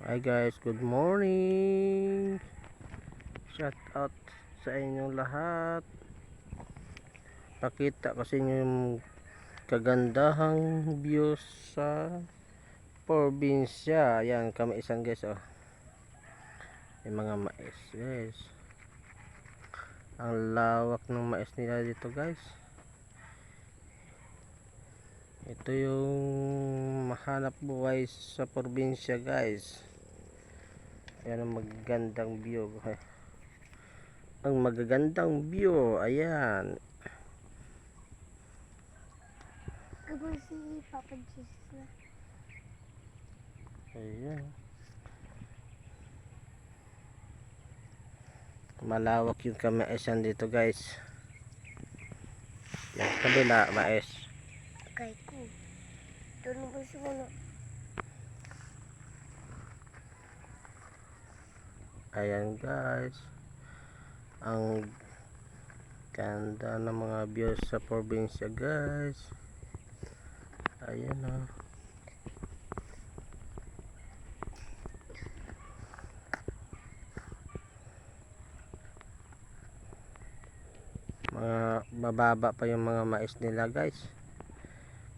Hi guys, good morning. Shout out sa inyong lahat. Pakita ko sa inyo yung kagandahang view sa probinsya. Ayan, kami isang guys oh. Yung mga mais guys. Ang lawak ng mais nila dito guys. Ito yung mahanap buhay sa probinsya guys. Ayan ang magagandang view. Ang magagandang view. Ayan. Kapag si Papa Jesus na. Ayan. Malawak yung kamaisan dito guys. Yan kabila mais. Kay ko. Doon ba siya Ayan guys. Ang ganda ng mga views sa probinsya guys. Ayan oh. Mga mababa pa yung mga mais nila guys.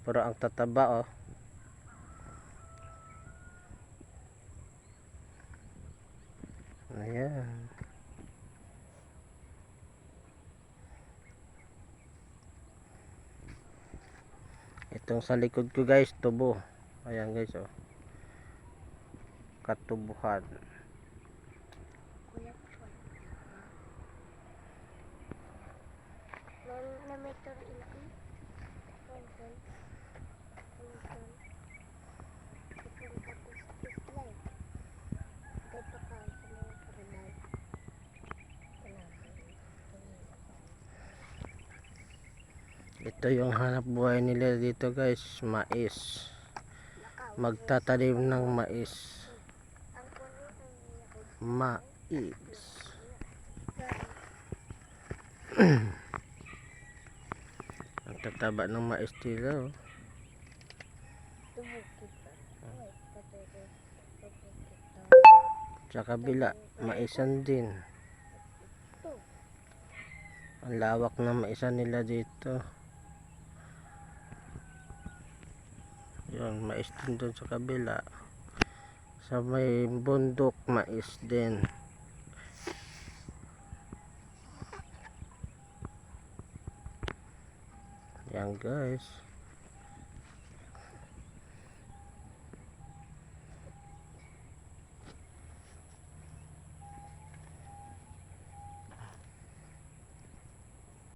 Pero ang tataba oh. Ayan. Itong sa likod ko guys, tubo. Ayan guys oh. Katubuhan. Na may. Ito yung hanap buhay nila dito guys, mais. Magtatanim ng mais. Mais. Ang tataba ng mais nila oh. Sa kabila, maisan din. Ang lawak ng maisan nila dito. Yun, mais din doon sa kabila. Sa may bundok, mais din. Yan guys.